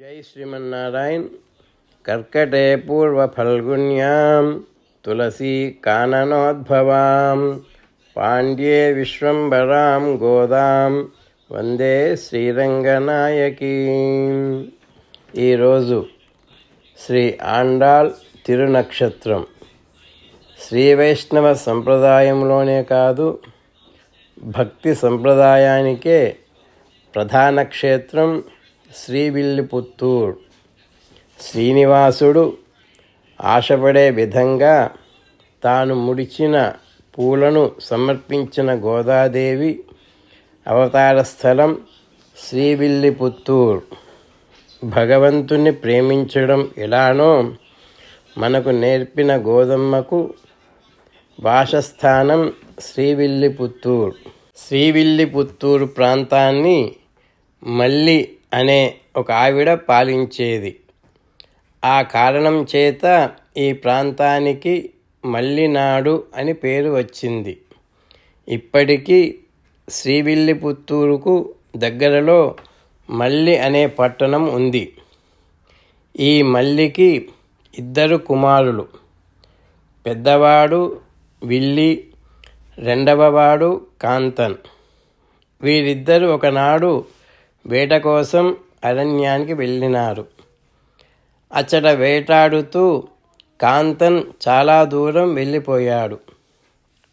జై శ్రీమన్నారాయణ్. కర్కటే పూర్వ ఫల్గుణ్యాం తులసీ కాననోద్భవాం. పాండ్యే విశ్వంబరాం గోదాం. వందే శ్రీరంగనాయకీ. ఈరోజు శ్రీ ఆండాల్ తిరునక్షత్రం. శ్రీ వైష్ణవ సంప్రదాయంలోనే కాదు భక్తి సంప్రదాయానికే ప్రధాన క్షేత్రం శ్రీవిల్లిపుత్తూర్. శ్రీనివాసుడు ఆశపడే విధంగా తాను ముడిచిన పూలను సమర్పించిన గోదాదేవి అవతార స్థలం శ్రీవిల్లిపుత్తూర్. భగవంతుని ప్రేమించడం ఎలానో మనకు నేర్పిన గోదమ్మకు వాసస్థానం శ్రీవిల్లిపుత్తూర్. శ్రీవిల్లిపుత్తూరు ప్రాంతాన్ని మళ్ళీ అనే ఒక ఆవిడ పాలించేది. ఆ కారణం చేత ఈ ప్రాంతానికి మల్లినాడు అని పేరు వచ్చింది. ఇప్పటికీ శ్రీవిల్లిపుత్తూరుకు దగ్గరలో మల్లి అనే పట్టణం ఉంది. ఈ మల్లికి ఇద్దరు కుమారులు. పెద్దవాడు విల్లి రెండవవాడు కాంతన్. వీరిద్దరు ఒకనాడు వేట కోసం అరణ్యానికి వెళ్ళినారు. అచ్చట వేటాడుతూ కాంతన్ చాలా దూరం వెళ్ళిపోయాడు.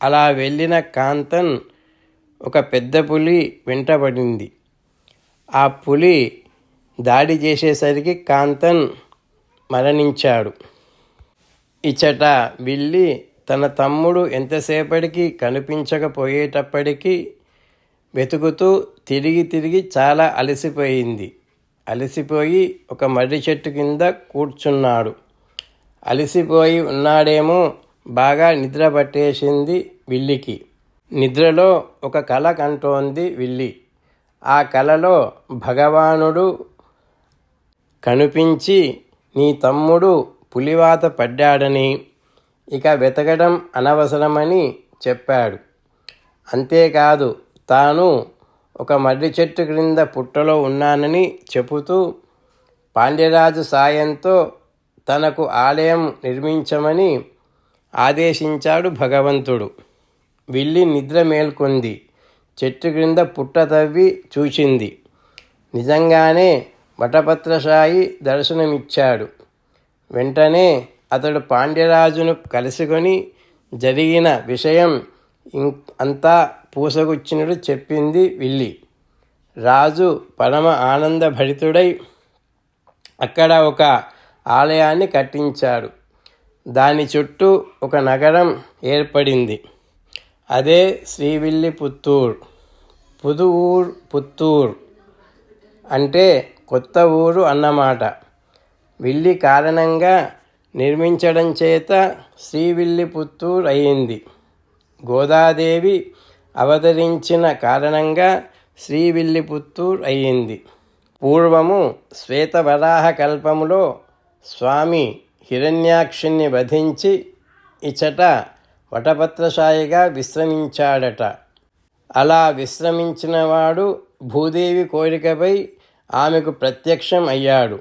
అలా వెళ్ళిన కాంతన్ ఒక పెద్ద పులి వెంటబడింది. ఆ పులి దాడి చేసేసరికి కాంతన్ మరణించాడు. ఇచ్చట వెళ్ళి తన తమ్ముడు ఎంతసేపటికి కనిపించకపోయేటప్పటికీ వెతుకుతూ తిరిగి తిరిగి చాలా అలసిపోయింది. అలసిపోయి ఒక మర్రి చెట్టు కింద కూర్చున్నాడు. అలసిపోయి ఉన్నాడేమో బాగా నిద్ర పట్టేసింది విల్లికి. నిద్రలో ఒక కళ కంటోంది విల్లి. ఆ కలలో భగవానుడు కనిపించి నీ తమ్ముడు పులివాత పడ్డాడని ఇక వెతకడం అనవసరమని చెప్పాడు. అంతేకాదు తాను ఒక మర్రి చెట్టు క్రింద పుట్టలో ఉన్నానని చెబుతూ పాండ్యరాజు సాయంతో తనకు ఆలయం నిర్మించమని ఆదేశించాడు భగవంతుడు. వెళ్ళి నిద్ర మేల్కొంది. చెట్టు క్రింద పుట్ట తవ్వి చూచింది. నిజంగానే వటపత్రశాయి దర్శనమిచ్చాడు. వెంటనే అతడు పాండ్యరాజును కలుసుకొని జరిగిన విషయం అంతా పూసగుచ్చినట్టు చెప్పింది విల్లి. రాజు పరమ ఆనందభరితుడై అక్కడ ఒక ఆలయాన్ని కట్టించాడు. దాని చుట్టూ ఒక నగరం ఏర్పడింది. అదే శ్రీవిల్లి పుత్తూర్. పుదు ఊర్ పుత్తూర్ అంటే కొత్త ఊరు అన్నమాట. విల్లి కారణంగా నిర్మించడం చేత శ్రీవిల్లి పుత్తూర్ అయింది. గోదాదేవి అవతరించిన కారణంగా శ్రీవిల్లిపుత్తూర్ అయ్యింది. పూర్వము శ్వేతవరాహ కల్పములో స్వామి హిరణ్యాక్షుణ్ణి వధించి ఇచట వటపత్రశాయిగా విశ్రమించాడట. అలా విశ్రమించినవాడు భూదేవి కోరికపై ఆమెకు ప్రత్యక్షం అయ్యాడు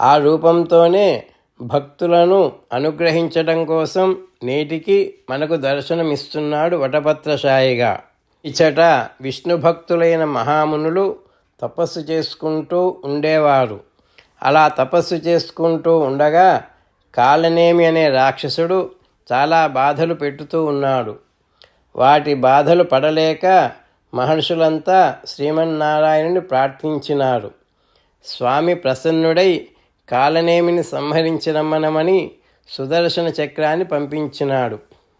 ఆ రూపంతోనే భక్తులను అనుగ్రహించడం కోసం నేటికి మనకు దర్శనమిస్తున్నాడు వటపత్రశాయిగా. ఇచ్చట విష్ణు భక్తులైన మహామునులు తపస్సు చేసుకుంటూ ఉండేవారు. అలా తపస్సు చేసుకుంటూ ఉండగా కాలనేమి అనే రాక్షసుడు చాలా బాధలు పెట్టుతూ ఉన్నాడు. వాటి బాధలు పడలేక మహర్షులంతా శ్రీమన్నారాయణుని ప్రార్థించినారు. స్వామి ప్రసన్నుడై కాలనేమిని సంహరించరమ్మనమని సుదర్శన చక్రాన్ని పంపించినాడు.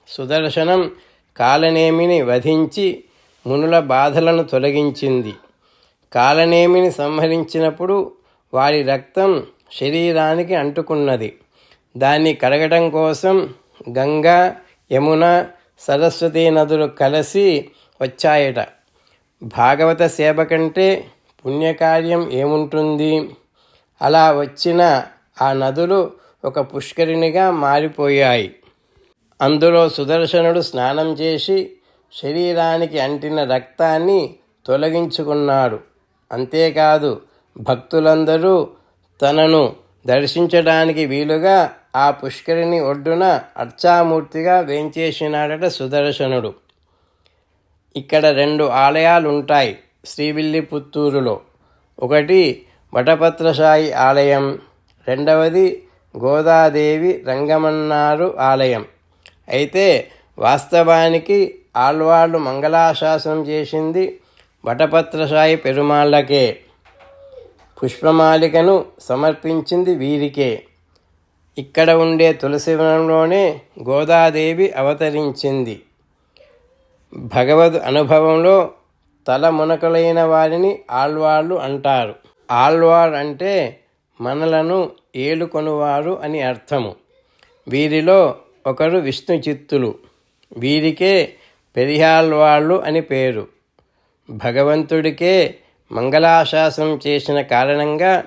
సుదర్శనం కాలనేమిని వధించి మునుల బాధలను తొలగించింది. కాలనేమిని సంహరించినప్పుడు వారి రక్తం శరీరానికి అంటుకున్నది. దాన్ని కడగడం కోసం గంగా యమున సరస్వతీ నదులు కలిసి వచ్చాయట. భాగవత సేవ కంటే పుణ్యకార్యం ఏముంటుంది? అలా వచ్చిన ఆ నదులు ఒక పుష్కరిణిగా మారిపోయాయి. అందులో సుదర్శనుడు స్నానం చేసి శరీరానికి అంటిన రక్తాన్ని తొలగించుకున్నాడు. అంతేకాదు భక్తులందరూ తనను దర్శించడానికి వీలుగా ఆ పుష్కరిణి ఒడ్డున అర్చామూర్తిగా వేంచేసినాడట సుదర్శనుడు. ఇక్కడ రెండు ఆలయాలు ఉంటాయి శ్రీవిల్లిపుత్తూరులో. ఒకటి వటపత్రసాయి ఆలయం రెండవది గోదాదేవి రంగమన్నారు ఆలయం. అయితే వాస్తవానికి ఆళ్వాళ్ళు మంగళాశాసనం చేసింది వటపత్రసాయి పెరుమాళ్ళకే పుష్పమాలికను సమర్పించింది వీరికే. ఇక్కడ ఉండే తులసివనంలోనే గోదాదేవి అవతరించింది. భగవద్ అనుభవంలో తల మునకలైన వారిని ఆళ్వాళ్ళు అంటారు. ఆళ్వార్ అంటే మనలను ఏలుకొనువారు అని అర్థము. వీరిలో ఒకరు విష్ణు చిత్తులు వీరికే పెరియాళ్వాళ్ళు అని పేరు. భగవంతుడికే మంగళాశాసనం చేసిన కారణంగా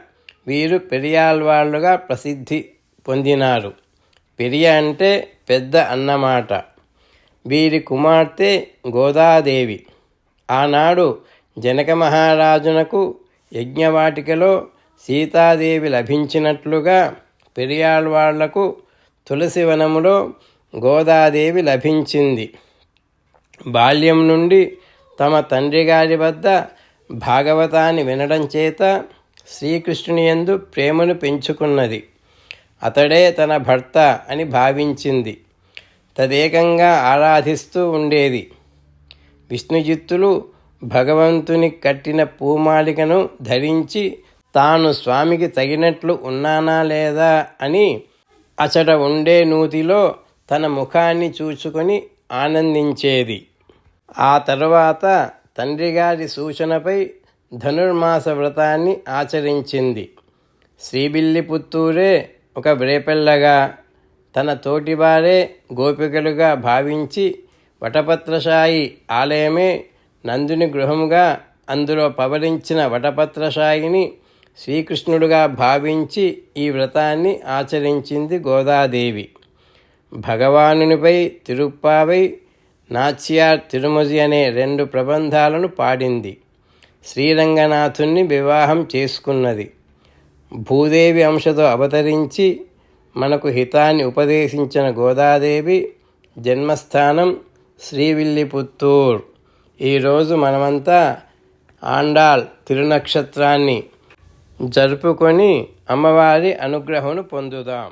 వీరు పెరియాల్ వాళ్ళుగా ప్రసిద్ధి పొందినారు. పెరియ అంటే పెద్ద అన్నమాట. వీరి కుమార్తె గోదాదేవి. ఆనాడు జనక మహారాజునకు యజ్ఞవాటికలో సీతాదేవి లభించినట్లుగా పెరియాళ్వాళ్ళకు తులసి వనములో గోదాదేవి లభించింది. బాల్యం నుండి తమ తండ్రి గారి వద్ద భాగవతాన్ని వినడం చేత శ్రీకృష్ణుని యందు ప్రేమను పెంచుకున్నది. అతడే తన భర్త అని భావించింది. తదేకంగా ఆరాధిస్తూ ఉండేది. విష్ణుజిత్తులు భగవంతుని కట్టిన పూమాలికను ధరించి తాను స్వామికి తగినట్లు ఉన్నానా లేదా అని అచట ఉండే నూతిలో తన ముఖాన్ని చూచుకొని ఆనందించేది. ఆ తరువాత తండ్రిగారి సూచనపై ధనుర్మాస వ్రతాన్ని ఆచరించింది. శ్రీబిల్లిపుత్తూరే ఒక వ్రేపెల్లగా తన తోటివారే గోపికలుగా భావించి వటపత్రశాయి ఆలయమే నందుని గృహముగా అందులో పవరించిన వటపత్రశాయిని శ్రీకృష్ణుడుగా భావించి ఈ వ్రతాన్ని ఆచరించింది గోదాదేవి. భగవానునిపై తిరుప్పావై నాచ్యార్ తిరుమజి అనే రెండు ప్రబంధాలను పాడింది. శ్రీరంగనాథుణ్ణి వివాహం చేసుకున్నది. భూదేవి అంశతో అవతరించి మనకు హితాన్ని ఉపదేశించిన గోదాదేవి జన్మస్థానం శ్రీవిల్లిపుత్తూర్. ఈరోజు మనమంతా ఆండాల్ తిరునక్షత్రాన్ని జరుపుకొని అమ్మవారి అనుగ్రహమును పొందుదాం.